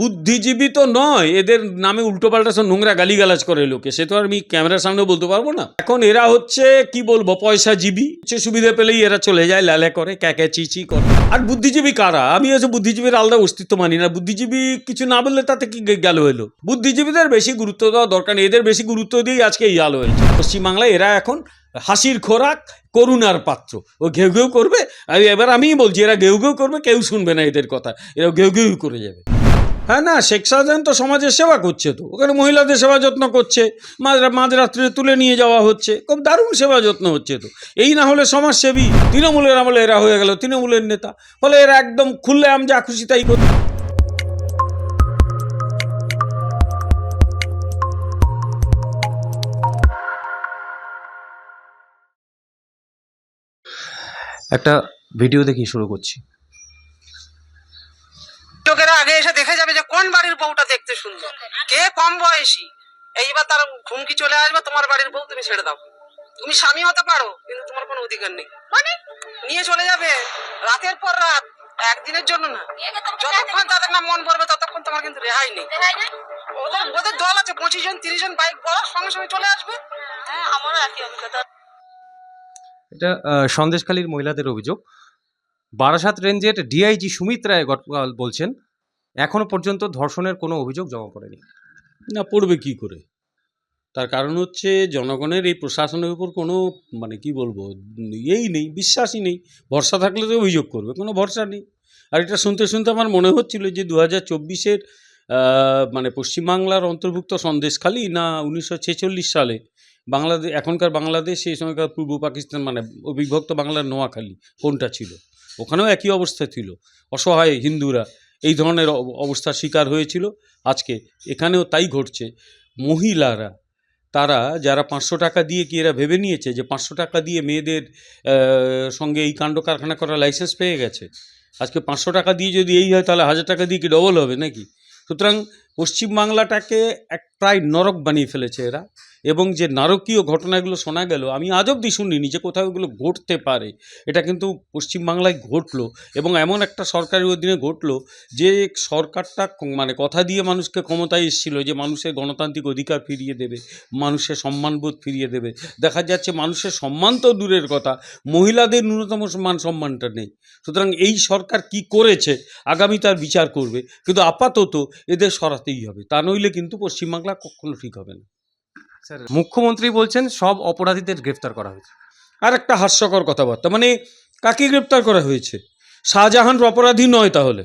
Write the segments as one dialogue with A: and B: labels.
A: বুদ্ধিজীবী তো নয়। এদের নামে উল্টোপাল্টা সব নোংরা গালিগালাজ করে লোকে। সে তো আর আমি ক্যামেরার সামনে বলতে পারব না। এখন এরা হচ্ছে, কি বলব, পয়সাজীবী। সে সুবিধা পেলেই এরা চলে যায়, লালে করে ক্যাকে চিচি করে। আর বুদ্ধিজীবী কারা? আমি হচ্ছে বুদ্ধিজীবীর আলাদা অস্তিত্ব মানি না। বুদ্ধিজীবী কিছু না বললে তাতে কি গেল এলো? বুদ্ধিজীবীদের বেশি গুরুত্ব দেওয়া দরকার নেই। এদের বেশি গুরুত্ব দিয়েই আজকে এই আলো হয়েছে। পশ্চিমবাংলায় এরা এখন হাসির খোরাক, করুণার পাত্র। ও ঘেউ ঘেউ করবে? এবার আমিই বলছি, এরা ঘেউ ঘেউ করবে, কেউ শুনবে না এদের কথা। এরা ঘেউ ঘেউ করে যাবে। হ্যাঁ না, শেখ শাহজাহান তো সমাজের সেবা করছে তো। ওখানে মহিলাদের সেবা যত্ন করছে মাঝ মাঝরাত্রে তুলে নিয়ে যাওয়া হচ্ছে, খুব দারুণ সেবা যত্ন হচ্ছে তো। এই না হলে সমাজসেবী তৃণমূলের আমলে এরা হয়ে গেল, তৃণমূলের নেতা। ফলে এরা একদম খুললে আম যা খুশি তাই করছে
B: একটা ভিডিও দেখি শুরু করছি
C: লোকেরা আগে এসে দেখে যাবে যে কোন বাড়ির বউটা দেখতে সুন্দর। কে কম বয়সী? এইবার তার ঘুমকি চলে আসবে তোমার বাড়ির বউ তুমি ছেড়ে দাও। তুমি স্বামী হতে পারো কিন্তু তোমার কোনো অধিকার নেই। মানে? নিয়ে চলে যাবে। রাতের পর রাত একদিনের জন্য না। যতক্ষণ তাদের না মন পড়বে ততক্ষণ তোমার কিন্তু রেহাই নেই। ওদের ওদের দল আছে পঁচিশ জন তিরিশ জন বাইক বড় সঙ্গে সঙ্গে চলে আসবে। হ্যাঁ আমারও একই অভিজ্ঞতা।
B: এটা আহ, সন্দেশখালীর মহিলাদের অভিযোগ। বারাসাত রেঞ্জের ডিআইজি সুমিত রায় গতকাল বলছেন এখনও পর্যন্ত ধর্ষণের কোনো অভিযোগ জমা পড়েনি।
A: না, পড়বে কি করে? তার কারণ হচ্ছে জনগণের এই প্রশাসনের উপর কোনো মানে কি বলব, ইয়েই নেই, বিশ্বাসই নেই। ভরসা থাকলে তো অভিযোগ করবে, কোনো ভরসা নেই। আর এটা শুনতে শুনতে আমার মনে হচ্ছিল যে দু হাজার চব্বিশের মানে পশ্চিমবাংলার অন্তর্ভুক্ত সন্দেশখালী না উনিশশো ছেচল্লিশ সালে? বাংলাদেশ এখনকার বাংলাদেশ, সেই সময়কার পূর্ব পাকিস্তান মানে বিভক্ত বাংলার নোয়াখালী, কোনটা ছিল? ওখানেও একই অবস্থা ছিল। অসহায় হিন্দুরা এই ধরনের অব- অবস্থার শিকার হয়েছিল আজকে। এখানেও তাই ঘটছে। মহিলারা, তারা যারা পাঁচশো টাকা দিয়ে কি এরা ভেবে নিয়েছে যে পাঁচশো টাকা দিয়ে মেয়েদের সঙ্গে এই কাণ্ড কারখানা করার লাইসেন্স পেয়ে গেছে? আজকে পাঁচশো টাকা দিয়ে যদি এই হয়, তাহলে হাজার টাকা দিয়ে কি ডবল হবে নাকি? সুতরাং পশ্চিমবাংলাটাকে এক প্রায় নরক বানিয়ে ফেলেছে এরা। এবং যে নারকীয় ঘটনাগুলো শোনা গেল, আমি আজ অব্দি শুনিনি যে কোথাও এগুলো ঘটতে পারে। এটা কিন্তু পশ্চিমবাংলায় ঘটলো এবং এমন একটা সরকারের অধীনে ঘটলো যে সরকারটা মানে কথা দিয়ে মানুষকে ক্ষমতায় এসেছিল যে মানুষের গণতান্ত্রিক অধিকার ফিরিয়ে দেবে, মানুষের সম্মানবোধ ফিরিয়ে দেবে। দেখা যাচ্ছে মানুষের সম্মান তো দূরের কথা, মহিলাদের ন্যূনতম মান সম্মানটা নেই। সুতরাং এই সরকার কি করেছে, আগামী তার বিচার করবে। কিন্তু আপাতত এদের সরাতেই হবে। তা নইলে কিন্তু পশ্চিমবাংলা কখনো ঠিক হবে না।
B: স্যার মুখ্যমন্ত্রী বলছেন সব অপরাধীদের গ্রেফতার করা হয়েছে।
A: আর একটা হাস্যকর কথাবার্তা মানে কাকে গ্রেপ্তার করা হয়েছে? শাহজাহান অপরাধী নয় তাহলে।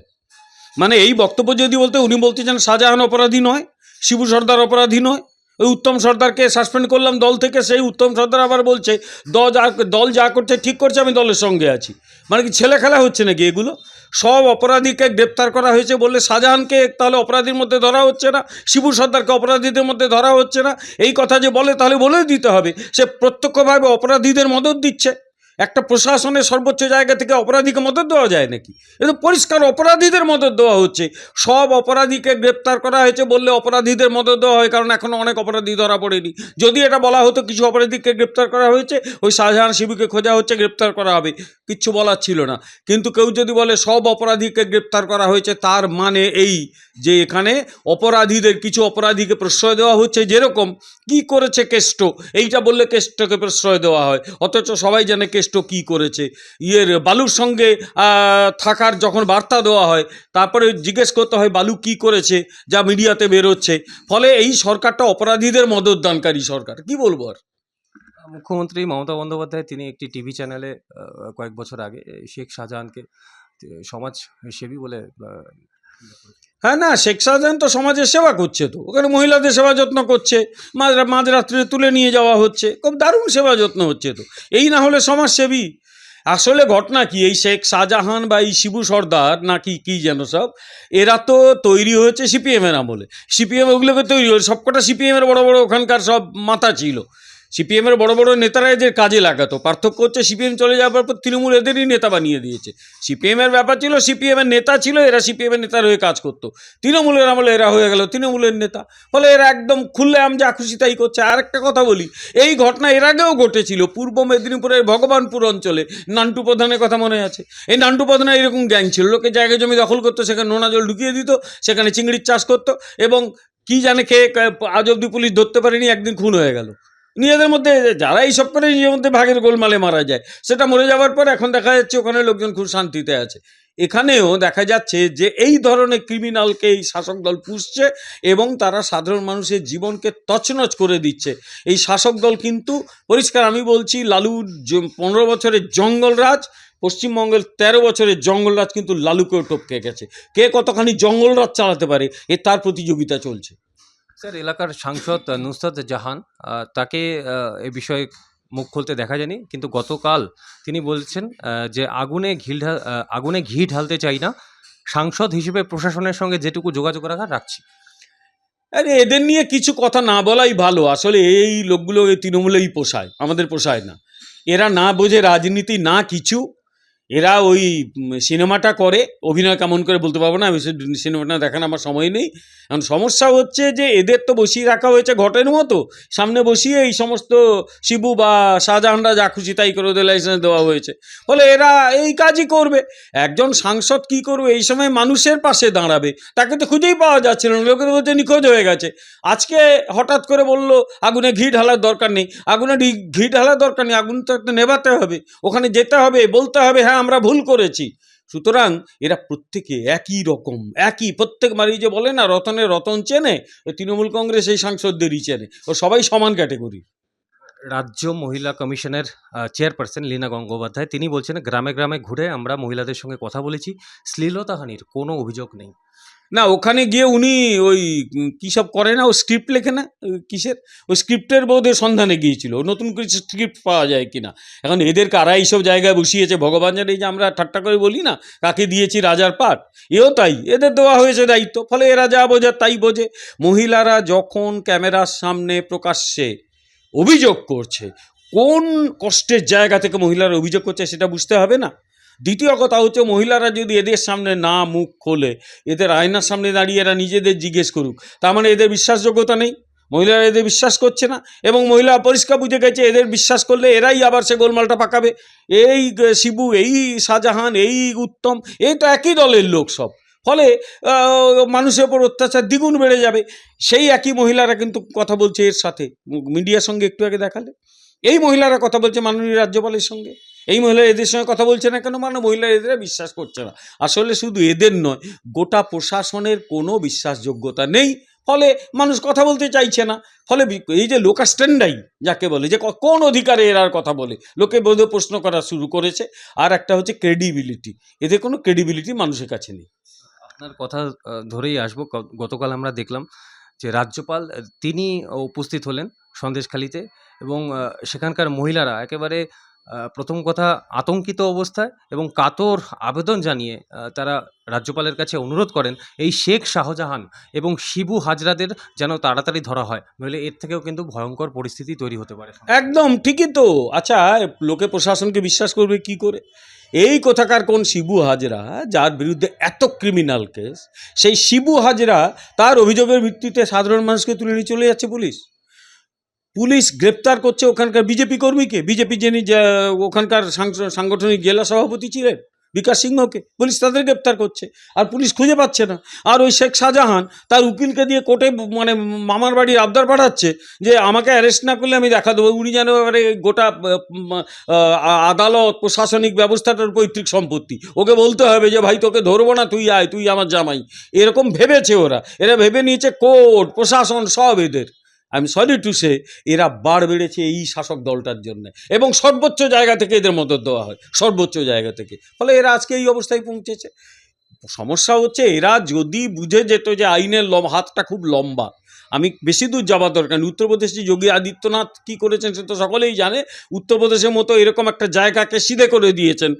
A: মানে এই বক্তব্য যদি বলতে উনি বলতে চান শাহজাহান অপরাধী নয় শিবু সর্দার অপরাধী নয় ওই উত্তম সর্দারকে সাসপেন্ড করলাম দল থেকে সেই উত্তম সর্দার আবার বলছে দল যা দল যা করছে ঠিক করছে আমি দলের সঙ্গে আছি। মানে কি ছেলে খেলা হচ্ছে নাকি এগুলো? সব অপরাধীকে গ্রেপ্তার করা হয়েছে বললে শাহজাহানকে তাহলে অপরাধীর মধ্যে ধরা হচ্ছে না, শিবু সর্দারকে অপরাধীদের মধ্যে ধরা হচ্ছে না। এই কথা যে বলে তাহলে বলে দিতে হবে। সে প্রত্যক্ষভাবে অপরাধীদের মদত দিচ্ছে। একটা প্রশাসনের সর্বোচ্চ জায়গা থেকে অপরাধীকে মদত দেওয়া যায় নাকি? এটা তো পরিষ্কার অপরাধীদের মদত দেওয়া হচ্ছে। সব অপরাধীকে গ্রেপ্তার করা হয়েছে বললে অপরাধীদের মদত দেওয়া হয়, কারণ এখনও অনেক অপরাধী ধরা পড়েনি। যদি এটা বলা হতো কিছু অপরাধীকে গ্রেপ্তার করা হয়েছে, ওই শাহজাহান শিবুকে খোঁজা হচ্ছে, গ্রেপ্তার করা হবে। কিচ্ছু বলার ছিল না। কিন্তু কেউ যদি বলে সব অপরাধীকে গ্রেপ্তার করা হয়েছে, তার মানে এই যে এখানে অপরাধীদের কিছু অপরাধীকে প্রশ্রয় দেওয়া হচ্ছে যেরকম, কি করেছে কেষ্ট? এইটা বললে কেষ্টকে প্রশ্রয় দেওয়া হয়। অথচ সবাই জানে কেষ্ট কি করেছে? ইয়ের বালুর সঙ্গে থাকার যখন বার্তা দেওয়া হয় তারপরে জিজ্ঞেস করতে হয় বালু কি করেছে যা মিডিয়াতে বেরোচ্ছে? ফলে এই সরকারটা অপরাধীদের মদতদানকারী সরকার। কি বলব আর?
B: মুখ্যমন্ত্রী মমতা বন্দ্যোপাধ্যায় তিনি একটি টিভি চ্যানেলে কয়েক বছর আগে শেখ শাহজাহানকে আহ, সমাজ সেবী বলে
A: হ্যাঁ না, শেখ শাহজাহান তো সমাজের সেবা করছে তো। ওখানে মহিলাদের সেবা যত্ন করছে মাঝ মাঝরাত্রে তুলে নিয়ে যাওয়া হচ্ছে, খুব দারুণ সেবা যত্ন হচ্ছে তো। এই না হলে সমাজসেবী, আসলে ঘটনা কি? এই শেখ শাহজাহান বা এই শিবু সর্দার নাকি কি যেন সব, এরা তো তৈরি হয়েছে সিপিএমের আমলে। সিপিএম ওগুলোকে তৈরি হয়েছে, সবকটা সিপিএমের বড় বড় ওখানকার সব মাথা ছিল। সিপিএমের বড় বড় নেতারা এদের কাজে লাগাতো। পার্থক্য হচ্ছে সিপিএম চলে যাওয়ার পর তৃণমূল এদেরই নেতা বানিয়ে দিয়েছে। সিপিএমের ব্যাপার ছিল, সিপিএমের নেতা ছিল, এরা সিপিএমের নেতার হয়ে কাজ করতো। তৃণমূলের আমলে এরা হয়ে গেল তৃণমূলের নেতা। ফলে এরা একদম খুললে আম যা খুশি তাই করছে। আর একটা কথা বলি, এই ঘটনা এর আগেও ঘটেছিল পূর্ব মেদিনীপুরের ভগবানপুর অঞ্চলে। নান্টু প্রধানের কথা মনে আছে? এই নান্টু প্রধানের এরকম গ্যাং ছিল। লোকে জায়গা জমি দখল করতো, সেখানে নোনা জল ঢুকিয়ে দিত, সেখানে চিংড়ির চাষ করতো এবং কি জানে খেয়ে আজ অব্দি পুলিশ ধরতে পারেনি, একদিন খুন হয়ে গেল। নিজেদের মধ্যে যারা এইসব করে নিজের মধ্যে ভাগের গোলমালে মারা যায়, সেটা মরে যাওয়ার পর এখন দেখা যাচ্ছে ওখানে লোকজন খুব শান্তিতে আছে। এখানেও দেখা যাচ্ছে যে এই ধরনের ক্রিমিনালকে এই শাসক দল পুষছে এবং তারা সাধারণ মানুষের জীবনকে তছনছ করে দিচ্ছে। এই শাসক দল কিন্তু, পরিষ্কার আমি বলছি লালুর জ- পনেরো বছরের জঙ্গলরাজ, পশ্চিমবঙ্গের তেরো বছরের জঙ্গলরাজ কিন্তু লালুকেও টপকে গেছে। কে কতখানি জঙ্গলরাজ চালাতে পারে, এ তার প্রতিযোগিতা চলছে।
B: স্যার, এলাকার সাংসদ নুসরাত জাহান তাকে এ বিষয়ে মুখ খুলতে দেখা যায়নি, কিন্তু গতকাল তিনি বলছেন যে আগুনে ঘি আগুনে ঘি ঢালতে চাই না, সাংসদ হিসেবে প্রশাসনের সঙ্গে যেটুকু যোগাযোগ রাখা রাখছি।
A: আরে, এদের নিয়ে কিছু কথা না বলাই ভালো, আসলে এই লোকগুলো এই তৃণমূলেই পোষায়, আমাদের পোষায় না। এরা না বোঝে রাজনীতি, না কিছু এরা ওই সিনেমাটা করে, অভিনয় কেমন করে বলতে পারব না, আমি সিনেমাটা দেখানো আমার সময় নেই। এখন সমস্যা হচ্ছে যে, এদের তো বসিয়ে রাখা হয়েছে ঘটের মতো। সামনে বসিয়ে এই সমস্ত শিবু বা শাহজাহানরা যা খুশি তাই করে ওদের লাইসেন্স দেওয়া হয়েছে। ফলে এরা এই কাজই করবে। একজন সাংসদ কি করবে? এই সময় মানুষের পাশে দাঁড়াবে। তাকে তো খুঁজেই পাওয়া যাচ্ছিল না। লোকে বলছে, নিখোঁজ হয়ে গেছে। আজকে হঠাৎ করে বলল, আগুনে ঘি ঢালার দরকার নেই। আগুনে ঘি- ঢালার দরকার নেই। আগুন তো একটা নেভাতে হবে। ওখানে যেতে হবে, বলতে হবে হ্যাঁ আমরা ভুল করেছি। সুতরাং এরা প্রত্যেকে একই রকম, একই। প্রত্যেক মানে যে বলে না, রতনে রতন চেনে তৃণমূল কংগ্রেস এই সাংসদদেরই চেনে। ও সবাই সমান ক্যাটেগরি।
B: রাজ্য মহিলা কমিশনের চেয়ারপারসন লীনা গঙ্গোপাধ্যায়, তিনি বলছেন, গ্রামে গ্রামে ঘুরে আমরা মহিলাদের সঙ্গে কথা বলেছি। শ্লীলতাহানির কোনো অভিযোগ নেই।
A: না, ওখানে গিয়ে উনি ওই কী সব করে না, ও স্ক্রিপ্ট লেখে না কিসের? ওই স্ক্রিপ্টের বোধের সন্ধানে গিয়েছিল। নতুন করে স্ক্রিপ্ট পাওয়া যায় কিনা। এখন এদের কারা এইসব জায়গায় বসিয়েছে। ভগবান জানে এই যে আমরা ঠাট্টা করে বলি না কাকে দিয়েছি রাজার পাট এও তাই, এদের দেওয়া হয়েছে দায়িত্ব। ফলে এরা যা বোঝার তাই বোঝে। মহিলারা যখন ক্যামেরার সামনে প্রকাশ্যে অভিযোগ করছে, কোন কষ্টের জায়গা থেকে মহিলারা অভিযোগ করছে সেটা বুঝতে হবে না? দ্বিতীয় কথা হচ্ছে মহিলারা যদি এদের সামনে না মুখ খোলে, এদের আয়নার সামনে দাঁড়িয়ে এরা নিজেদের জিজ্ঞেস করুক। তার মানে এদের বিশ্বাসযোগ্যতা নেই। মহিলারা এদের বিশ্বাস করছে না এবং মহিলা পরিষ্কার বুঝে গেছে এদের বিশ্বাস করলে এরাই আবার সে গোলমালটা পাকাবে। এই শিবু, এই শাহজাহান, এই উত্তম এই তো একই দলের লোক সব। ফলে মানুষের ওপর অত্যাচার দ্বিগুণ বেড়ে যাবে। সেই একই মহিলারা কিন্তু কথা বলছে এর সাথে। মিডিয়ার সঙ্গে একটু আগে দেখালে। এই মহিলারা কথা বলছে মাননীয় রাজ্যপালের সঙ্গে। এই মহিলা এদের সঙ্গে কথা বলছে না কেন? মানে মহিলা এদের বিশ্বাস করছে না। আসলে শুধু এদের নয়, গোটা প্রশাসনের কোনো বিশ্বাসযোগ্যতা নেই। ফলে মানুষ কথা বলতে চাইছে না। ফলে এই যে লোকা স্ট্যান্ডাই যাকে বলে, যে কোন অধিকারে এরা কথা বলে? লোকে বোধহয় প্রশ্ন করা শুরু করেছে। আর একটা হচ্ছে ক্রেডিবিলিটি এদের কোনো ক্রেডিবিলিটি মানুষের কাছে নেই।
B: আপনার কথা ধরেই আসব। গতকাল আমরা দেখলাম যে রাজ্যপাল তিনি উপস্থিত হলেন সন্দেশখালিতে এবং সেখানকার মহিলারা একেবারে প্রথম কথা, আতঙ্কিত অবস্থায় এবং কাতর আবেদন জানিয়ে তারা রাজ্যপালের কাছে অনুরোধ করেন, এই শেখ শাহজাহান এবং শিবু হাজরাদের যেন তাড়াতাড়ি ধরা হয়। নইলে এর থেকেও কিন্তু ভয়ঙ্কর পরিস্থিতি তৈরি হতে পারে।
A: একদম, ঠিকই তো। আচ্ছা লোকে প্রশাসনকে বিশ্বাস করবে কি করে? এই কোথাকার কোন শিবু হাজরা, যার বিরুদ্ধে এত ক্রিমিনাল কেস সেই শিবু হাজরা তার অভিযোগের ভিত্তিতে সাধারণ মানুষকে তুলে নিয়ে চলে যাচ্ছে পুলিশ? পুলিশ গ্রেপ্তার করছে ওখানকার বিজেপি কর্মীকে। বিজেপি যিনি ওখানকার সাংগঠনিক জেলা সভাপতি ছিলেন, বিকাশ সিংহকে, পুলিশ তাদের গ্রেপ্তার করছে। আর পুলিশ খুঁজে পাচ্ছে না। আর ওই শেখ শাহজাহান তার উকিলকে দিয়ে কোর্টে মানে মামার বাড়ির আবদার পাঠাচ্ছে যে, আমাকে অ্যারেস্ট না করলে আমি দেখা দেবো। উনি যেন এবারে গোটা আদালত, প্রশাসনিক ব্যবস্থাটার পৈতৃক সম্পত্তি। ওকে বলতে হবে যে, ভাই, তোকে ধরবো না, তুই আয়, তুই আমার জামাই। এরকম ভেবেছে ওরা। এরা ভেবে নিয়েছে কোর্ট, প্রশাসন, সব এদের। আমি সরি টু সে এরা বার বেড়েছে এই শাসক দলটার জন্য। এবং সর্বোচ্চ জায়গা থেকে এদের মদত দেওয়া হয়, সর্বোচ্চ জায়গা থেকে। ফলে এরা আজকে এই অবস্থায় পৌঁছেছে। সমস্যা হচ্ছে, এরা যদি বুঝে যেত যে আইনের লম, হাতটা খুব লম্বা। আমি বেশি দূর যাওয়ার দরকার নেই। উত্তরপ্রদেশে যোগী আদিত্যনাথ কী করেছেন সে তো সকলেই জানে। উত্তরপ্রদেশের মতো এরকম একটা জায়গাকে সিধে করে দিয়েছেন।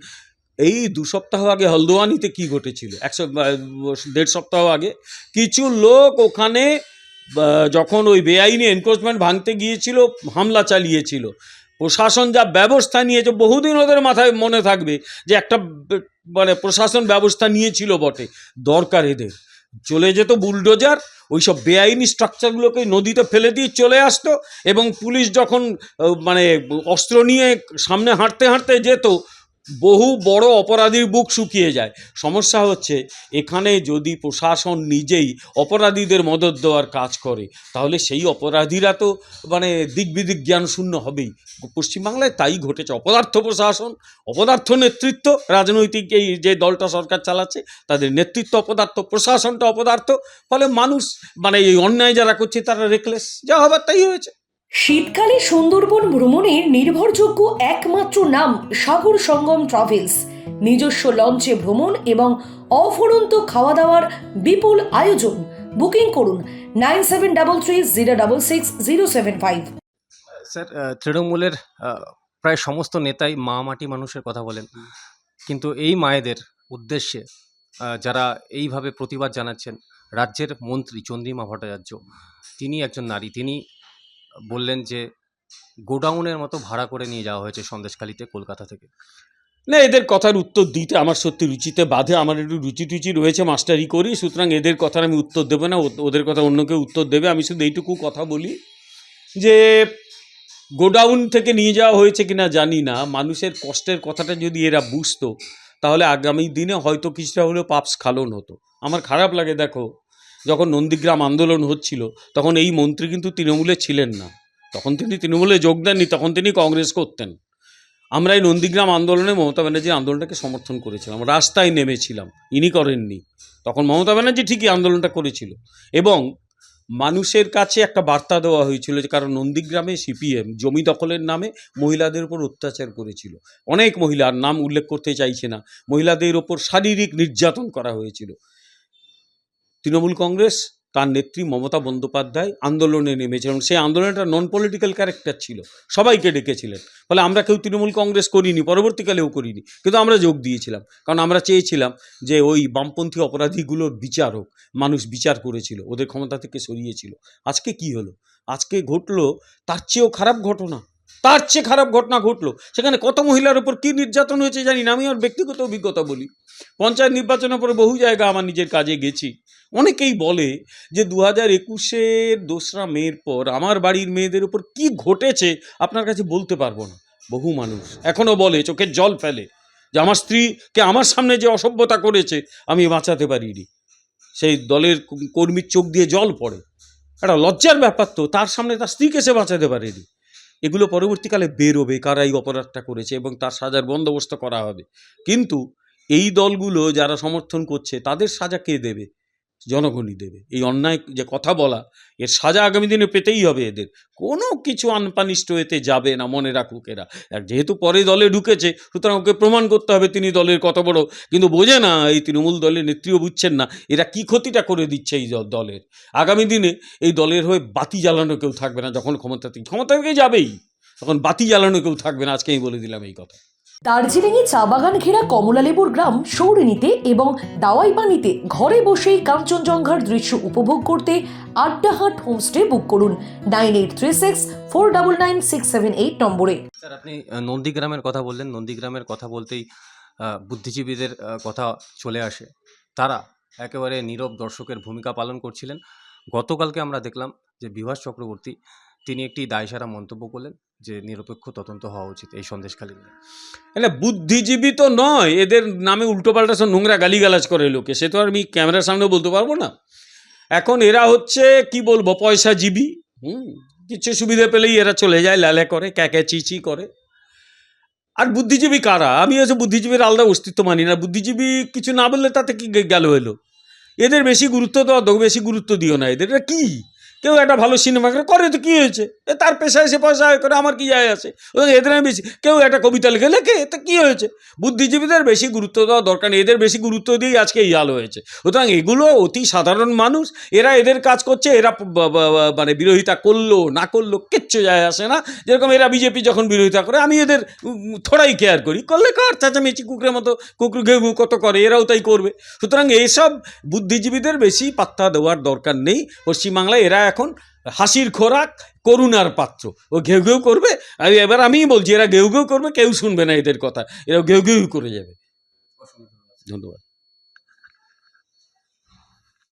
A: এই দু সপ্তাহ আগে হলদোয়ানিতে কি ঘটেছিল? একশো দেড় সপ্তাহ আগে। কিছু লোক ওখানে যখন ওই বেআইনি এনক্রোচমেন্ট ভাঙতে গিয়েছিল, হামলা চালিয়েছিল, প্রশাসন যা ব্যবস্থা নিয়েছে, বহুদিন ওদের মাথায় মনে থাকবে যে একটা মানে প্রশাসন ব্যবস্থা নিয়েছিল বটে, দরকার এদের। চলে যেত বুলডোজার, ওইসব বেআইনি স্ট্রাকচারগুলোকে নদীতে ফেলে দিয়ে চলে আসতো এবং পুলিশ যখন মানে অস্ত্র নিয়ে সামনে হাঁটতে হাঁটতে যেত বহু বড় অপরাধীর বুক শুকিয়ে যায়। সমস্যা হচ্ছে, এখানে যদি প্রশাসন নিজেই অপরাধীদের মদত দেওয়ার কাজ করে, তাহলে সেই অপরাধীরা তো মানে দিক বিদিক জ্ঞান শূন্য হবেই। পশ্চিমবাংলায় তাই ঘটেছে। অপদার্থ প্রশাসন, অপদার্থ নেতৃত্ব, রাজনৈতিক এই যে দলটা সরকার চালাচ্ছে, তাদের নেতৃত্ব অপদার্থ, প্রশাসনটা অপদার্থ, ফলে মানুষ মানে এই অন্যায় যারা করছে, তারা রেকলেস যা হবার তাই হয়েছে।
D: শীতকালে সুন্দরবন ভ্রমণের নির্ভরযোগ্য একমাত্র নাম সাগর সঙ্গম ট্রাভেলস। নিজস্ব লঞ্চে ভ্রমণ এবং অফুরন্ত খাওয়া দাওয়ার বিপুল আয়োজন। বুকিং করুন nine seven double three zero double six zero seven five.
B: Sir তৃণমূলের প্রায় সমস্ত নেতাই মা মাটি মানুষের কথা বলেন। কিন্তু এই মায়েদের উদ্দেশ্যে যারা এইভাবে প্রতিবাদ জানাচ্ছেন রাজ্যের মন্ত্রী চন্দ্রিমা ভট্টাচার্য তিনি একজন নারী। তিনি বললেন যে, গোডাউনের মতো ভাড়া করে নিয়ে যাওয়া হয়েছে সন্দেশখালিতে, কলকাতা থেকে।
A: না, এদের কথার উত্তর দিতে আমার সত্যি রুচিতে বাধে। আমার একটু রুচি টুচি রয়েছে, মাস্টারি করি, সুতরাং এদের কথার আমি উত্তর দেবো না। ওদের কথা অন্য কেউ উত্তর দেবে। আমি শুধু এইটুকু কথা বলি যে, গোডাউন থেকে নিয়ে যাওয়া হয়েছে কিনা জানি না। মানুষের কষ্টের কথাটা যদি এরা বুঝতো, তাহলে আগামী দিনে হয়তো কিছুটা হলেও পাপস খালন হতো। আমার খারাপ লাগে, দেখো। যখন নন্দীগ্রাম আন্দোলন হচ্ছিল, তখন এই মন্ত্রী কিন্তু তৃণমূলে ছিলেন না। তখন তিনি তৃণমূলে যোগ দেননি, তখন তিনি কংগ্রেস করতেন। আমরা এই নন্দীগ্রাম আন্দোলনে মমতা ব্যানার্জির আন্দোলনটাকে সমর্থন করেছিলাম, রাস্তায় নেমেছিলাম, ইনি করেননি। তখন মমতা ব্যানার্জি ঠিকই আন্দোলনটা করেছিল। এবং মানুষের কাছে একটা বার্তা দেওয়া হয়েছিল যে, কারণ নন্দীগ্রামে সিপিএম জমি দখলের নামে মহিলাদের উপর অত্যাচার করেছিল। অনেক মহিলার নাম উল্লেখ করতে চাইছে না। মহিলাদের ওপর শারীরিক নির্যাতন করা হয়েছিল। তৃণমূল কংগ্রেস, তার নেত্রী মমতা বন্দ্যোপাধ্যায় আন্দোলনে নেমেছিলেন সেই আন্দোলনটা নন পলিটিক্যাল ক্যারেক্টার ছিল। সবাইকে ডেকেছিলেন। ফলে আমরা কেউ তৃণমূল কংগ্রেস করিনি, পরবর্তীকালেও করিনি। কিন্তু আমরা যোগ দিয়েছিলাম। কারণ আমরা চেয়েছিলাম যে ওই বামপন্থী অপরাধীগুলোর বিচার হোক, মানুষ বিচার করেছিল, ওদের ক্ষমতা থেকে সরিয়েছিল। আজকে কি হলো? আজকে ঘটলো, তার চেয়েও খারাপ ঘটনা। তার চেয়ে খারাপ ঘটনা ঘটলো। সেখানে কত মহিলার উপর কী নির্যাতন হয়েছে জানি না, আমি আমার ব্যক্তিগত অভিজ্ঞতা বলি। পঞ্চায়েত নির্বাচনের পরে বহু জায়গা আমার নিজের কাজে গেছি। অনেকেই বলে যে দু হাজার একুশের দোসরা মেয়ের পর আমার বাড়ির মেয়েদের উপর কি ঘটেছে আপনার কাছে বলতে পারব না। বহু মানুষ এখনও বলে চোখের জল ফেলে যে আমার স্ত্রীকে আমার সামনে যে অসভ্যতা করেছে, আমি বাঁচাতে পারিনি। সেই দলের কর্মীর চোখ দিয়ে জল পড়ে। একটা লজ্জার ব্যাপার তো, তার সামনে তার স্ত্রীকে সে বাঁচাতে পারেনি। এগুলো পরবর্তীকালে বেরোবে, কারা এই অপরাধটা করেছে এবং তার সাজার বন্দোবস্ত করা হবে। কিন্তু এই দলগুলো যারা সমর্থন করছে, তাদের সাজা কে দেবে? জনগণই দেবে। এই অন্যায় যে কথা বলা, এর সাজা আগামী দিনে পেতেই হবে এদের। কোনো কিছু আনপানিষ্ট এতে যাবে না, মনে রাখুক এরা। আর যেহেতু পরে দলে ঢুকেছে, সুতরাং ওকে প্রমাণ করতে হবে তিনি দলের কত বড়। কিন্তু বোঝে না, এই তৃণমূল দলের নেত্রীও বুঝছেন না, এরা কি ক্ষতিটা করে দিচ্ছে এই দলের। আগামী দিনে এই দলের হয়ে বাতি জ্বালানো কেউ থাকবে না, যখন ক্ষমতা থেকে ক্ষমতা থেকে যাবেই। তখন বাতি জ্বালানো কেউ থাকবে না, আজকে আমি বলে দিলাম এই কথা।
D: দার্জিলিংয়ে চা বাগান ঘেরা কমলালেবুর গ্রাম সৌরিনীতে এবং দাওয়াই পানিতে ঘরে বসেই কাঞ্চনজঙ্ঘার দৃশ্য উপভোগ করতে আড্ডাহাট হোমস্টে বুক করুন nine eight three six four double nine six seven eight নম্বরে।
B: স্যার, আপনি নন্দীগ্রামের কথা বললেন। নন্দীগ্রামের কথা বলতেই বুদ্ধিজীবীদের কথা চলে আসে। তারা একেবারে নীরব দর্শকের ভূমিকা পালন করছিলেন। গতকালকে আমরা দেখলাম যে বিভাস চক্রবর্তী, তিনি একটি দায়সারা মন্তব্য করলেন। যে নিরপেক্ষ তদন্ত হওয়া উচিত এই সন্দেশখালী নিয়ে।
A: মানে বুদ্ধিজীবী তো নয়, এদের নামে উল্টোপাল্টা সব নোংরা গালিগালাজ করে লোকে। সে তো আর আমি ক্যামেরার সামনে বলতে পারব না। এখন এরা হচ্ছে, কি বলব, পয়সাজীবী। হুম, কিছু সুবিধা পেলেই এরা চলে যায়, লালে করে, ক্যাকে চিচি করে। আর বুদ্ধিজীবী কারা? আমি হচ্ছে বুদ্ধিজীবীর আলাদা অস্তিত্ব মানি না। বুদ্ধিজীবী কিছু না বললে তাতে কি গেল এলো? এদের বেশি গুরুত্ব দেওয়া দাও বেশি গুরুত্ব দিও না। এদের এটা কি? কেউ একটা ভালো সিনেমা করে করে তো কী হয়েছে? এ তার পেশায় সে পয়সা আয় করে, আমার কী যায় আছে এদের আমি বেশি, কেউ একটা কবিতা লিখে লেখে এতে কী হয়েছে? বুদ্ধিজীবীদের বেশি গুরুত্ব দেওয়া দরকার নেই, এদের বেশি গুরুত্ব দিয়েই আজকে এই হাল হয়েছে। সুতরাং এগুলো অতি সাধারণ মানুষ, এরা এদের কাজ করছে, এরা মানে বিরোধিতা করল, না করল, কিচ্ছু যায় আসে না। যেরকম এরা বিজেপি যখন বিরোধিতা করে, আমি এদের থোড়াই কেয়ার করি। করলে কার, চেঁচামেচি, কুকুরের মতো, কুকুর ঘেউ কত করে, এরাও তাই করবে। সুতরাং এইসব বুদ্ধিজীবীদের বেশি পাত্তা দেওয়ার দরকার নেই। পশ্চিমবাংলায় এরা এখন হাসির খোরাক, করুণার পাত্র। ও ঘেউ ঘেউ করবে, আমি এবার আমিই বলছি, এরা ঘেউ ঘেউ করবে, কেউ শুনবে না এদের কথা। এরা ঘেউ ঘেউ করে যাবে। ধন্যবাদ।